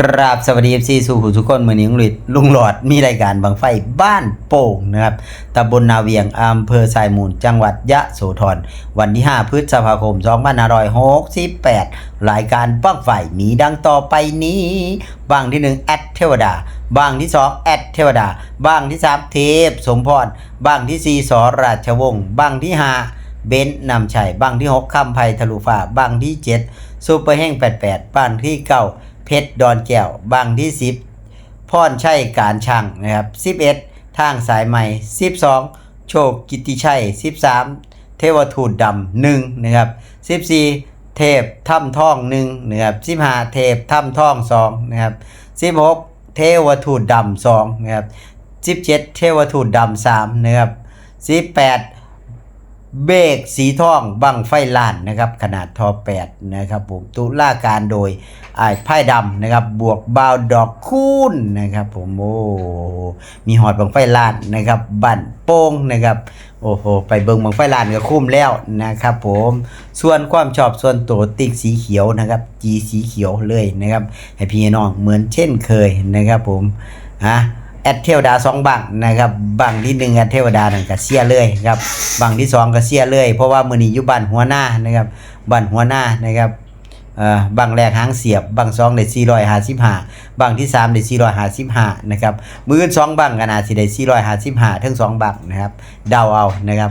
ครับสวัสดีเอฟซีสู่หูทุกคนมือนี้ลุงหลิดลุงหลอดมีรายการบังไฟบ้านโป่งนะครับตำบลนาเวียงอำเภอสายมูล จังหวัดยะโสธรวันที่ 5 พฤษภาคม2568รายการบังไฟมีดังต่อไปนี้บางที่ 1 แอดเทวดาบางที่ 2 แอดเทวดาบางที่ 3 เทพ สมพรบางที่ 4สอราชวงศ์บางที่ 5เบนซ์นำชัยบางที่6คำไพทะลุฟ้าบางที่ 7 ซูเปอร์แห้ง88บางที่ 9 เพชรดอนแก้วบางที่ 10 พรชัยการช่างนะครับ 11 ทางสายใหม่ 12 โชคกิติชัย 13 เทวทูตดำ1นะครับ 14 เทพถ้ำท่อง1นะครับ15 เทพถ้ำท่อง2นะครับ16 เทวทูตดำ2นะครับ 17 เทวทูตดำา3นะครับ18 เบกสีทองบังไฟล้านนะครับ ขนาดทอ8นะครับผมตุลาการโดยไอ้ไพ่ดำนะครับ บวกบาวดอกคูณนะครับผมโอ้มีหอดบังไฟล้านนะครับบั่นโป้งนะครับโอ้โหไปเบิงบังไฟล้านก็คุ้มแล้วนะครับผมส่วนความชอบส่วนตัวติ๊กสีเขียวนะครับจีสีเขียวเลยนะครับให้พี่น้องเหมือนเช่นเคยนะครับผมฮะ แอดเทวดาสองบังนะครับบังที่หนึ่งแอดเทวดานั่นก็เสียเลยครับบังที่สองก็เสียเลย เพราะว่ามือนี้อยู่บ้านหัวหน้านะครับบ้านหัวหน้านะครับเอ่อบังแรกหางเสียบบังสองได้สี่ร้อยห้าสิบห้าบังที่สามได้สี่ร้อยห้าสิบห้านะครับมืออนสองบังกันอาจสิได้สี่ร้อยห้าสิบห้าทั้งสองบังนะครับเดาเอานะครับ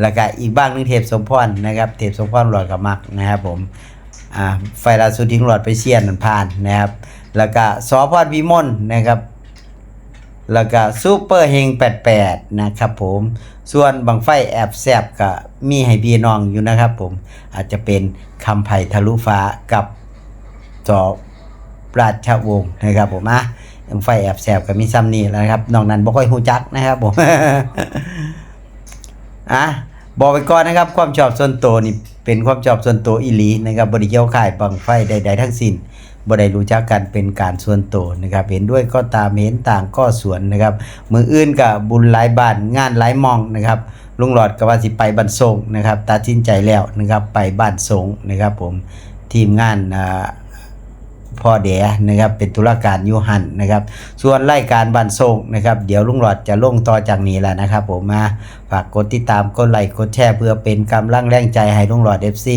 แล้วก็อีกบ้างหนึงเทพสมพรนะครับ เทพสมพรหลอดกับมักนะครับผมอ่าไฟลาสุดทิ้งหลอดไปเชียนผ่านนะครับ แล้วก็สอพรวิมลนะครับ แล้วก็ซูเปอร์เฮง88 นะครับผม ส่วนบังไฟแอบแซบก็มีให้พี่น้องอยู่นะครับผม อาจจะเป็นคำไผ่ทะลุฟ้ากับจอราชวงศ์นะครับผมอะบังไฟแอบแซบก็มีซ้ำนี่แล้วนะครับนอกนั้นบ่ค่อยฮู้จักนะครับผม อะบอกไปก่อนนะครับ ความชอบส่วนตัวนี่เป็นความชอบส่วนตัวอีหลีนะครับบริเกี่ยวข่ายบังไฟใดๆทั้งสิ้น บ่ได้รู้จักกันเป็นการส่วนตัวนะครับ เห็นด้วยก็ตามเห็นต่างก็สวนนะครับมืออื่นกับบุญหลายบ้านงานหลายมองนะครับลุงหลอดก็ว่าสิไปบ้านสงนะครับตัดสินใจแล้วนะครับไปบ้านสงนะครับผมทีมงานอ่า พ่อแดนะครับเป็นธุรการยูหันนะครับ ส่วนรายการบันทรงนะครับ เดี๋ยวลุงหลอดจะลงต่อจากนี้แหละนะครับผมมาฝากกดติดตามกดไลค์กดแชร์เพื่อเป็นกำลังแรงใจให้ลุงหลอด FC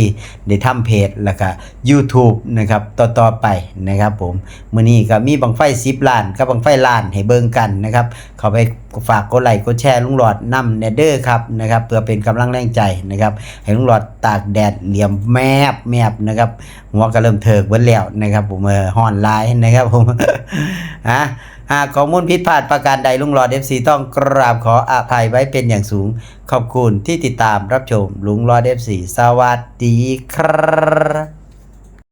ได้ทำเพจแล้วก็ YouTube นะครับต่อๆไปนะครับผมมือนี้ก็มีบังไฟ10ล้านกับบังไฟล้านให้เบิ่งกันนะครับเขาไปฝากกดไลค์กดแชร์ลุงหลอดนำเนเดอร์ครับนะครับเพื่อเป็นกำลังแรงใจนะครับให้ลุงหลอดตากแดดเหลี่ยมแมบแมบนะครับหัวก็เริ่มเถิกเบิ้แล้วนะครับผมเออห่อนไลน์นะครับผมอะหากข้อมูลผิดพลาดประการใดลุงหลอดเอฟซีต้องกราบขออภัยไว้เป็นอย่างสูง ขอบคุณที่ติดตามรับชมลุงหลอดเอฟซีสวัสดีครับ